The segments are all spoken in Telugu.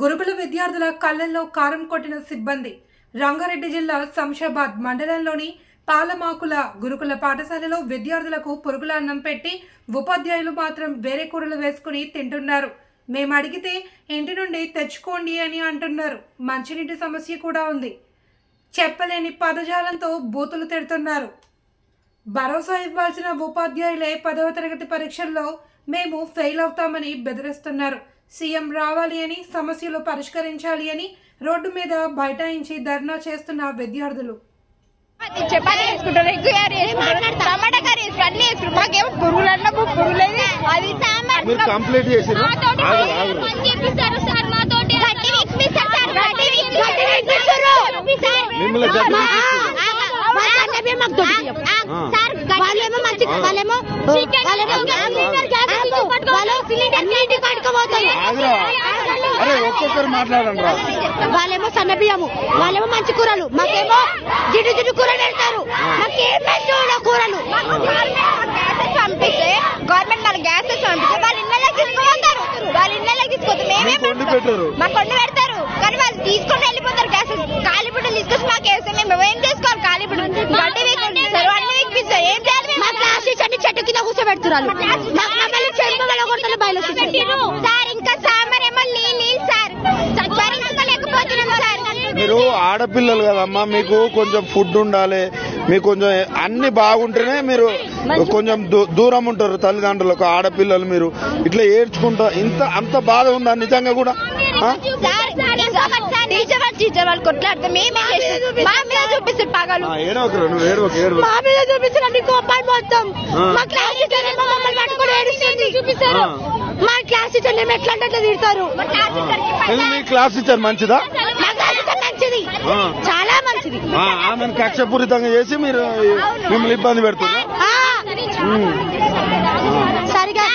గురుకుల విద్యార్థుల కళ్ళల్లో కారం కొట్టిన సిబ్బంది రంగారెడ్డి జిల్లా శంషాబాద్ మండలంలోని పాలమాకుల గురుకుల పాఠశాలలో విద్యార్థులకు పురుగుల అన్నం పెట్టి ఉపాధ్యాయులు మాత్రం వేరే కూరలు వేసుకుని తింటున్నారు. మేము అడిగితే ఇంటి నుండి తెచ్చుకోండి అని అంటున్నారు. మంచినీటి సమస్య కూడా ఉంది. చెప్పలేని పదజాలంతో బూతులు తిడుతున్నారు. భరోసా ఇవ్వాల్సిన ఉపాధ్యాయులే పదవ తరగతి పరీక్షల్లో మేము ఫెయిల్ అవుతామని బెదిరిస్తున్నారు. సీఎం రావాలి అని సమస్యలు పరిష్కరించాలి అని రోడ్డు మీద బైఠాయించి ధర్నా చేస్తున్న విద్యార్థులు. చపాతీ వేసుకుంటారు ఎగ్ కర్రీ వేసుకుంటారు టమాటా కర్రీ వేసుకుంటారు. అన్ని వేసుకుంటారు. మాకేమో పురుగులు అన్నపు పురుగులేదు అది సాంబార్ మీరు కంప్లీట్ చేసిరా మాతోటి ఆగు, ఆగు. మంచి ఇప్పిస్తారు సార్ మాతోటి. సార్ మిమ్మల్ని. సార్ గడ్డి వాళ్ళేమో మంచి వాళ్ళేమో వాళ్ళేమో వాళ్ళు. అరే ఒక్కొక్కరు మాట్లాడండి వాళ్ళేమో సన్న బియ్యము వాళ్ళేమో మంచి కూరలు మాకేమో జిడ్డు జిడ్డు కూర పెడతారు. కూరలు. పంపిస్తే గవర్నమెంట్ మన గ్యాసెస్ పంపిస్తే వాళ్ళ ఇళ్ళకి తీసుకుపోతారు. వాళ్ళ ఇళ్ళకి తీసుకొస్తారు మేమే. మాకు వండి పెడతారు. కానీ వాళ్ళు తీసుకొని వెళ్ళిపోతారు గ్యాసెస్. కాలిబుడ్డలు తీసుకొచ్చి మాకు వేస్తే. మేము ఏం చేసుకోవాలి కాలిబుడ్డలు గడ్డి వీకిస్తారు అన్ని ఏం ని చెట్టు కింద కూర్చోబెడుతున్నారు. మీరు ఆడపిల్లలు కదమ్మా మీకు కొంచెం ఫుడ్ ఉండాలి మీకు కొంచెం అన్ని బాగుంటేనే మీరు కొంచెం దూరం ఉంటారు తల్లిదండ్రులకు ఆడపిల్లలు మీరు ఇట్లా ఏడ్చుకుంటా ఇంత అంత బాధ ఉందా నిజంగా కూడా ఆ? సార్ ఇంకొకటి సార్ టీచర్ వాళ్ళు టీచర్ వాళ్ళు కొట్లాడితే మేమే చేస్తాం మా మీద చూపిస్తారు పగలు ఆ, ఏడవకురా నువ్వు ఏడవకు ఏడవకు మా మీద చూపిస్తున్నారు అన్ని కోపాలు మొత్తం ఆ. మా క్లాస్ టీచర్ ఏమో మమ్మల్ని పట్టుకొని ఏడుస్తుంది చూపిస్తారు ఆ. మా క్లాస్ టీచర్ ఏమో ఎట్లా అంటే తిడతారు మీ క్లాస్ టీచర్ మంచిదా మా క్లాస్ టీచర్ మంచిది. చాలా మంచిది ఆమెను కక్షపూరితంగా చేసి మీరు మిమ్మల్ని ఇబ్బంది పెడుతున్నా ఆ. సరిగా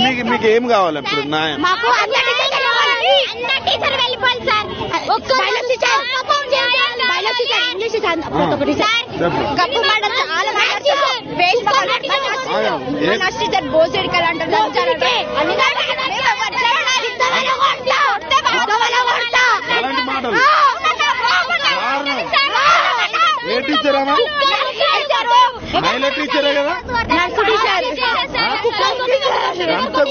మీకు మీకు ఏం కావాలి ఇప్పుడు? మాకు అన్న టీచర్ కావాలి. అన్న టీచర్ వెళ్ళిపోవాలి సార్ బయలు టీచర్ బయలు టీచర్ ఇంగ్లీష్ టీచర్ ప్రతి ఒక్క టీచర్ చెప్పు. కప్పు మాట చాలా వేస్ట్ ఫస్ట్ టీచర్ బోసెడికల్ అంటారు చాలా అన్ని అలాంటి మాటలు ఏ టీచర్ అమ్మా మహిళా టీచరే కదా నర్సు టీచర్ ఎంత ఘోరమ్మా అతను వస్తే కప్పు మాట లేదు సార్ తెలుగు తెలుగు ఇంకా సార్ స్టాఫ్ రూమ్లోకి వస్తే సార్ ఫోన్ తీసుకుంటే నవ్వుతారు సార్ ఏ క్లాస్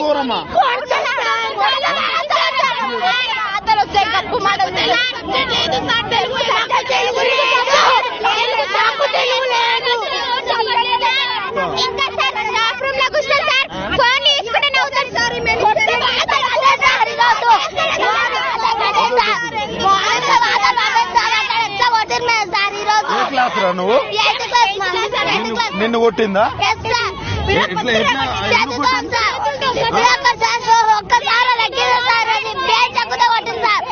రా నువ్వు? నిన్ను నిన్ను కొట్టిందా? ఎట్లా ఎట్లా ఎందుకు కొట్టింది? ఒక్కసారి లెక్కింది సార్ అది బేచ్ ఎక్కుతా కొట్టింది సార్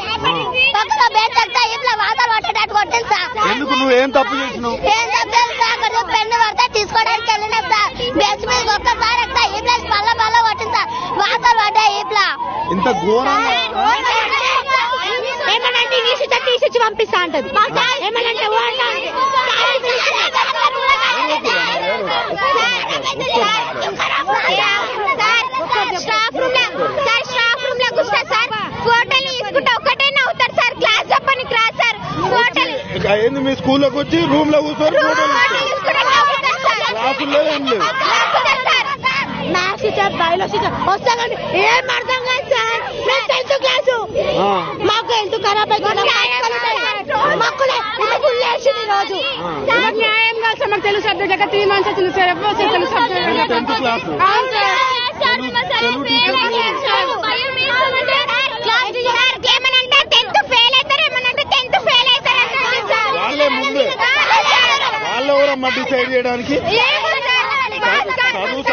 పక్కన బేచ్ ఎక్కుతా ఇట్లా వాతలు పట్టేటట్టు కొట్టింది సార్ ఎందుకు నువ్వేం తప్పు చేసినావు? ఏం పెన్ను పడితే తీసుకోవడానికి వెళ్ళినాం సార్ బెంచ్ మీద ఒక్కసారి ఎక్కుతా ఈ ప్లేస్ పల్ల పల్ల కొట్టింది సార్ వాతలు పడ్డాయి ఇట్లా ఇంత ఘోరంగా? ఏమనంటే తీసిచ్చి పంపిస్తా అంటది. ఏమనంటే ఓ అంట స్టాఫ్ రూమ్ సార్ స్టాఫ్ రూమ్లో కూర్చో సార్ ఫోటోలు తీసుకుంటే ఒకటే నవ్వుతారు సార్ క్లాస్ చెప్పని క్లాస్ సార్ ఫోటోలు ఇక ఏంది మీ స్కూల్లోకి వచ్చి రూమ్లో కూర్చొని క్లాసుల్లో ఏం సార్ మ్యాథ్స్ టీచర్ వస్తానండి ఏం అర్థం కాదు సార్. మేము టెన్త్ క్లాసు. ఆ. మాకు హెల్త్ ఖరాబ్ అయిపోయింది మాకు ఫుల్ వేసింది ఈ రోజు ఆ. న్యాయం కాదు సార్. మాకు తెలుగు సబ్జెక్ట్. త్రీ మంత్స్ వచ్చింది సార్. ఎప్పుడు వచ్చింది తెలుగు సబ్జెక్ట్ టెన్త్ క్లాస్ అవును సార్ తెలుగు- తెలుగు టీచర్ ఏమనంటే టెన్త్ ఫెయిల్ అవుతారు ఏమనంటే టెన్త్ ఫెయిల్ అవుతారు వాళ్ళే ముందే వాళ్ళు ఎవరమ్మా డిసైడ్ చేయడానికి? చదువు